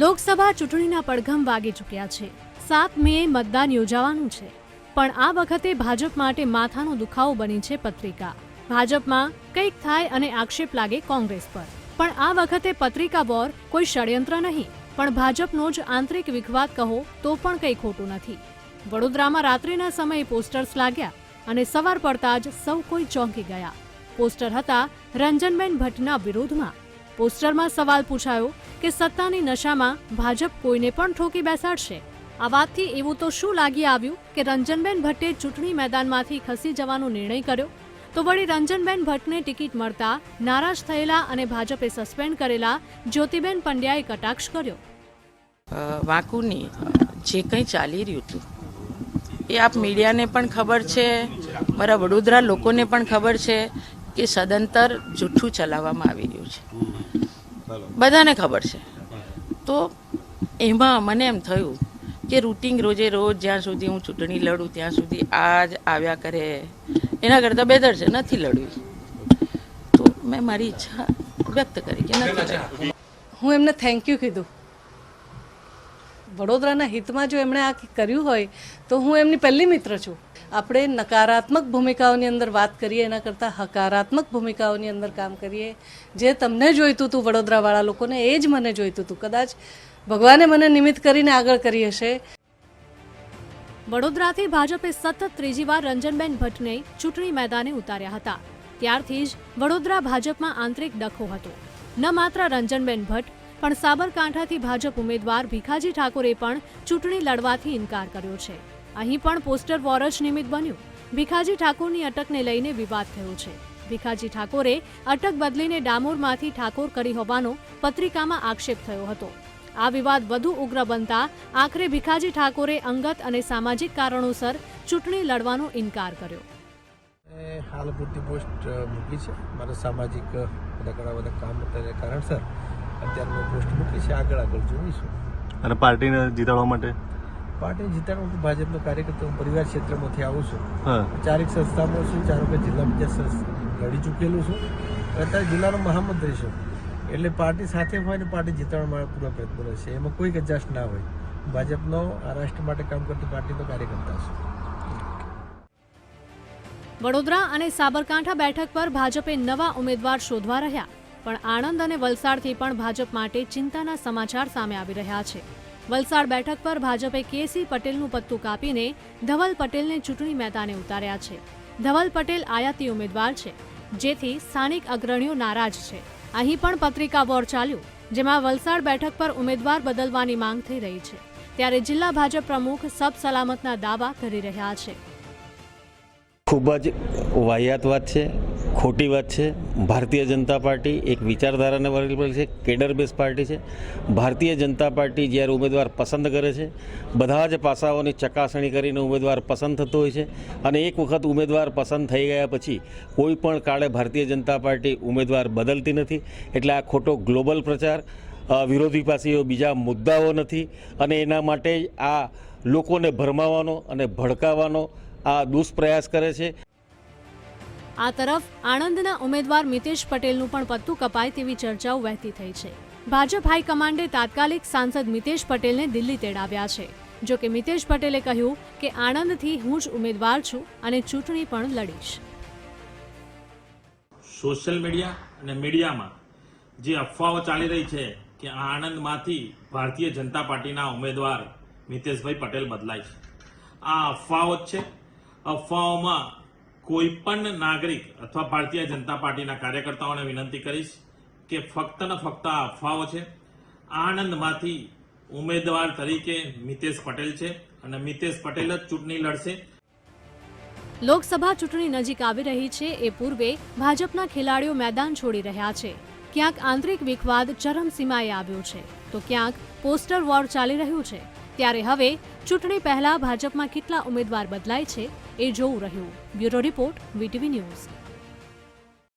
લોકસભા ચૂંટણીના પડઘમ વાગી ચૂક્યા છે. સાત મે મતદાન યોજાવાનું છે. પણ આ વખતે ભાજપ માટે માથાનો દુખાવો બની છે પત્રિકા. ભાજપમાં કંઈક થાય અને આક્ષેપ લાગે કોંગ્રેસ પર. પણ આ વખતે પત્રિકા વોર કોઈ ષડયંત્ર નહીં. પણ ભાજપનો જ આંતરિક વિખવાદ કહો તો પણ કંઈ ખોટું નથી. વડોદરામાં રાત્રિના સમયે પોસ્ટર્સ લાગ્યા અને સવાર પડતા જ સૌ કોઈ ચોંકી ગયા. પોસ્ટર હતા રંજનબેન ભટ્ટના વિરોધમાં. પોસ્ટરમાં સવાલ પૂછાયો કે સત્તાની નશામાં ભાજપ કોઈને પણ ઠોકી બેસાડશે? આ વાતથી એવું તો શું લાગી આવ્યું કે રંજનબેન ભટ્ટે ચૂંટણી મેદાનમાંથી ખસી જવાનો નિર્ણય કર્યો? તો વળી રંજનબેન ભટ્ટને ટિકિટ મળતા નારાજ થયેલા અને ભાજપે સસ્પેન્ડ કરેલા જ્યોતિબેન પંડ્યાએ કટાક્ષ કર્યો. વાકુની જે કંઈ ચાલી રહ્યું હતું, એ આપ મીડિયાને પણ ખબર છે, મારા વડોદરા લોકોને પણ ખબર છે કે સદંતર જૂઠું ચલાવવામાં આવી રહ્યું છે. બધાને ખબર છે. તો એમાં મને એમ થયું કે રૂટિન રોજે રોજ જ્યાં સુધી હું ચૂંટણી લડું ત્યાં સુધી આ જ આવ્યા કરે. એના કરતાં બેદર છે નથી લડવી. તો મેં મારી ઈચ્છા વ્યક્ત કરી કે નથી હું એમને થેન્ક યુ કીધું. વડોદરાના હિતમાં જો એમણે આ કર્યું હોય તો હું એમની પહેલી મિત્ર છું. આપણે નકારાત્મક ભૂમિકાઓની અંદર વાત કરીએ, એના કરતાં હકારાત્મક ભૂમિકાઓની અંદર કામ કરીએ. જે તમને જોઈતું હતું વડોદરાવાળા લોકોને, એ જ મને જોઈતું હતું કદાચ ભગવાને મને નિમિત્ત કરીને આગળ કરી હશે. વડોદરાથી ભાજપે સતત ત્રીજી વાર રંજનબેન ભટ્ટને ચૂંટણી મેદાને ઉતાર્યા હતા. ત્યારથી જ વડોદરા ભાજપમાં આંતરિક ડખો હતો. ન માત્ર રંજનબેન ભટ્ટ, પણ સાબરકાંઠાથી ભાજપ ઉમેદવાર ભીખાજી ઠાકોરે પણ ચૂંટણી લડવાથી ઇનકાર કર્યો છે. અહીં પણ પોસ્ટર વોર જ નિમિત્ત બન્યું. ભીખાજી ઠાકોરની અટકને લઈને વિવાદ થયો છે. ભીખાજી ઠાકોરે અટક બદલીને ડામોરમાંથી ઠાકોર કરી હોવાનો પત્રિકામાં આક્ષેપ થયો હતો. આ વિવાદ વધુ ઉગ્ર બનતા આખરે ભીખાજી ઠાકોરે અંગત અને સામાજિક કારણોસર ચૂંટણી લડવાનો ઇનકાર કર્યો. હાલ પૂરતી પોસ્ટ મૂકી છે. મારા સામાજિક બધા ઘણા બધા કામ કારણસર અત્યારે મેં પોસ્ટ મૂકી છે. આગળ આગળ જોઈશું. અને પાર્ટીને જીતાડવા માટે? પાર્ટી જીતાડવા હું ભાજપનો કાર્યકર્તા હું પરિવાર ક્ષેત્રમાંથી આવું છું. હા. ચારેક સંસ્થામાં છું. ચારો કે જિલ્લા બીજા સંસ- લડી ચૂકેલું છું. અત્યારે જિલ્લાનો મહામંત્રી છું. એટલે પાર્ટી સાથે હોય ને પાર્ટી જીતાડવા માટે પૂરા પ્રયત્નો રહેશે એમાં કોઈ એડજસ્ટ ના હોય. ભાજપનો આ રાષ્ટ્ર માટે કામ કરતી પાર્ટીનો કાર્યકર્તા છું. વડોદરા અને સાબરકાંઠા બેઠક પર ભાજપે નવા ઉમેદવાર શોધવા રહ્યા. પણ આણંદ અને વલસાડથી પણ ભાજપ માટે ચિંતાના સમાચાર સામે આવી રહ્યા છે. વલસાડ બેઠક પર ભાજપે કેસી પટેલનું પત્તું કાપીને ધવલ પટેલને ચૂંટણી મેદાને ઉતાર્યા છે. ધવલ પટેલ આયાતી ઉમેદવાર છે, જેથી સ્થાનિક અગ્રણીઓ નારાજ છે. અહીં પણ પત્રિકા વોર ચાલ્યું, જેમાં વલસાડ બેઠક પર ઉમેદવાર બદલવાની માંગ થઈ રહી છે. ત્યારે જિલ્લા ભાજપ પ્રમુખ સબ સલામતના દાવા કરી રહ્યા છે. ખૂબ જ વાહિયાત વાત છે. ખોટી વાત છે. ભારતીય જનતા પાર્ટી એક વિચારધારાને વરેલ છે, કેડર બેઝ પાર્ટી છે. ભારતીય જનતા પાર્ટી જ્યારે ઉમેદવાર પસંદ કરે છે, બધા જ પાસાઓની ચકાસણી કરીને ઉમેદવાર પસંદ થતો હોય છે અને એક વખત ઉમેદવાર પસંદ થઈ ગયા પછી કોઈ પણ કાળે ભારતીય જનતા પાર્ટી ઉમેદવાર બદલતી નથી. એટલે આ ખોટો ગ્લોબલ પ્રચાર વિરોધી પાસે બીજા મુદ્દાઓ નથી અને એના માટે આ લોકોને ભરમાવાનો અને ભડકાવાનો આ દુષ્પ્રયાસ કરે છે. આ તરફ આણંદના ઉમેદવાર મિતેશ પટેલનું પણ પત્તું કપાય તેવી ચર્ચાઓ વહેતી થઈ છે. ભાજપ હાઈકમાન્ડે તાત્કાલિક સાંસદ મિતેશ પટેલને દિલ્હી તેડાવ્યા છે. જો કે મિતેશ પટેલે કહ્યું કે આણંદથી હું જ ઉમેદવાર છું અને ચૂંટણી પણ લડીશ. સોશિયલ મીડિયા અને મીડિયામાં જે અફવાઓ ચાલી રહી છે કે આણંદમાંથી ભારતીય જનતા પાર્ટીના ઉમેદવાર મિતેશભાઈ પટેલ બદલાય છે. આ અફવાઓ જ છે. અફવાઓમાં કોઈ પણ નાગરિક અથવા ભારતીય જનતા પાર્ટીના કાર્યકર્તાઓને વિનંતી કરીશ કે ફક્ત ને ફક્ત આ અફવાઓ છે. આણંદમાંથી ઉમેદવાર તરીકે મિતેશ પટેલ છે અને મિતેશ પટેલ જ ચૂંટણી લડશે. લોકસભા ચૂંટણી નજીક આવી રહી છે એ પૂર્વે ભાજપના ખેલાડીઓ મેદાન છોડી રહ્યા છે. ક્યાંક આંતરિક વિખવાદ ચરમસીમાએ આવ્યો છે. તો ક્યાંક પોસ્ટર વોર ચાલી રહ્યું છે. ત્યારે હવે ચૂંટણી પહેલા ભાજપમાં કેટલા ઉમેદવાર બદલાય છે એ જોવું રહ્યું. Bureau report, VTV news.